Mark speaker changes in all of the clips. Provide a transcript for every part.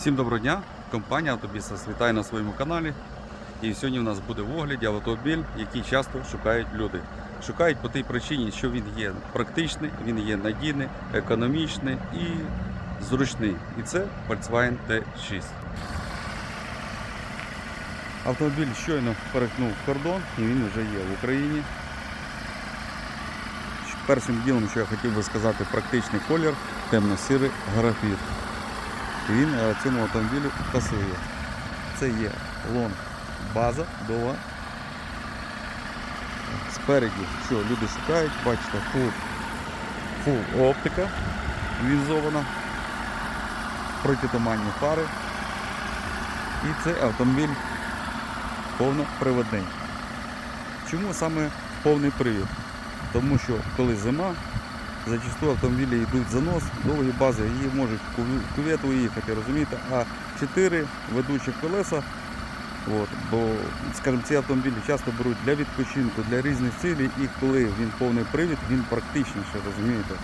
Speaker 1: Всім доброго дня! Компанія Автобіса вітає на своєму каналі. І сьогодні у нас буде в огляді автомобіль, який часто шукають люди. Шукають по тій причині, що він є практичний, він є надійний, економічний і зручний. І це Volkswagen T6. Автомобіль щойно перетнув кордон і він вже є в Україні. Першим ділом, що я хотів би сказати, практичний колір, темно-сірий графіт. Він е, цьому автомобілю пасує. Це є лонг база довга. Спереді, що люди шукають, бачите, фул, фул оптика візована, протитуманні фари. І цей автомобіль повноприводний. Чому саме повний привід? Тому що коли зима, зачасту автомобілі йдуть в занос, довгі бази, її можуть в кювет уїхати, розумієте? А 4 ведучі колеса, от, бо, скажімо, ці автомобілі часто беруть для відпочинку, для різних цілей, і коли він повний привід, він практичніше, розумієте?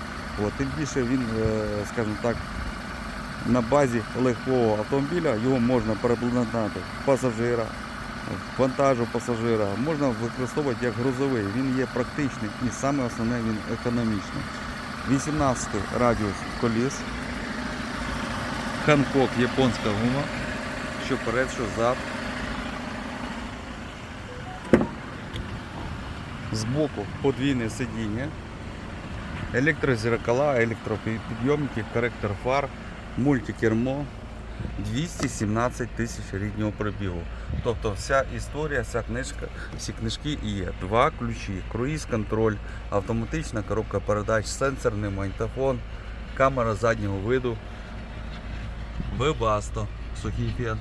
Speaker 1: От, тим більше він, е, скажімо так, на базі легкого автомобіля його можна перепланати пасажира, вантажу пасажира, можна використовувати як грузовий. Він є практичний і саме основне він економічний. 18 радіус коліс. Ханкок японська гума. Що перед, що зад. Збоку подвійне сидіння. Електрозеркала, електропідйомники, коректор фар, мультикермо. 217 тисяч ріднього пробігу. Тобто вся історія, вся книжка, всі книжки і є. Два ключі, круїз-контроль, автоматична коробка передач, сенсорний магнітофон, камера заднього виду, вебасто, сухий фен,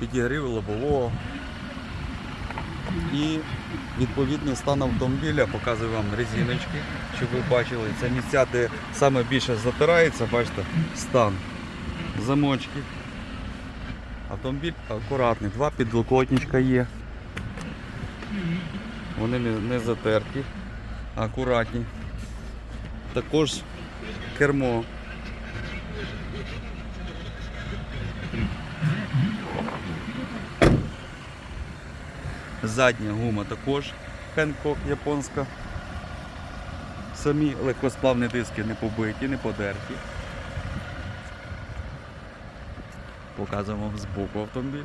Speaker 1: підігрів лобового. І відповідний стан автомобіля показую вам резиночки, щоб ви бачили. Це місця, де саме більше затирається, бачите, стан замочки. Автомобіль акуратний, два підлокотничка є. Вони не, затерті, акуратні. Також кермо. Задня гума також Хенкок японська. Самі легкосплавні диски не побиті, не подерті. Показуємо вам збоку автомобіль.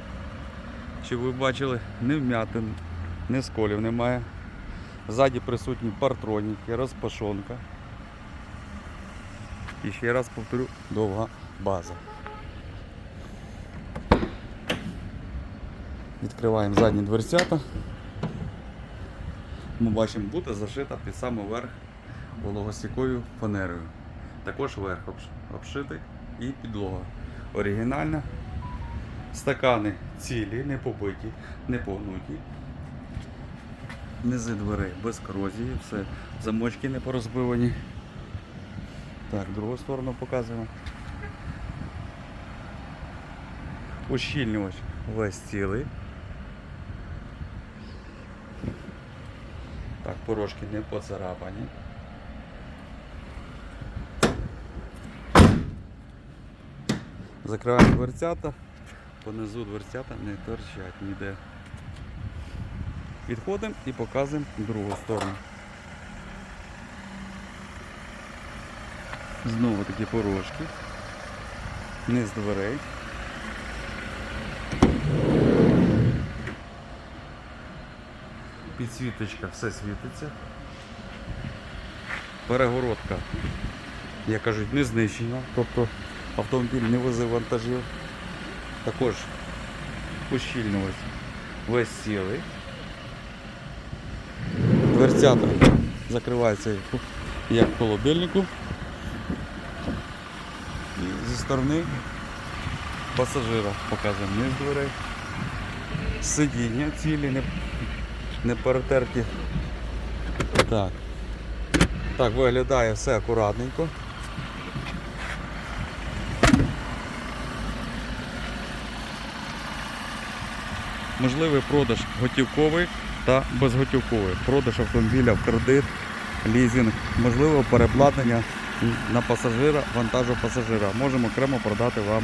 Speaker 1: Щоб ви бачили, не вмятин, не сколів немає. Ззаді присутні партроніки, розпашонка. І ще раз повторю, довга база. Відкриваємо задні дверцята. Ми бачимо, буде зашита під самий верх вологостійкою фанерою. Також верх обшитий і підлога. Оригінальна. Стакани цілі, не побиті, не погнуті. Низи дверей без корозії, все, замочки не порозбивані. Так, другу сторону показуємо. Ущільнювач весь цілий. Так, порожки не поцарапані. Закриваємо дверцята, понизу дверцята не торчать ніде. Підходимо і показуємо другу сторону. Знову такі порожки. Низ дверей. Підсвіточка все світиться. Перегородка, як кажуть, не знищена, тобто автомобіль не возив вантажів. Також ущільнювач весь цілий. Дверцята закриваються як в холодильнику. І зі сторони пасажира показуємо низ дверей. Сидіння цілі, не, не перетерті. Так. Так виглядає все акуратненько. Можливий продаж готівковий та безготівковий. Продаж автомобіля в кредит, лізинг, можливо переплатнення на пасажира, вантажу пасажира. Можемо окремо продати вам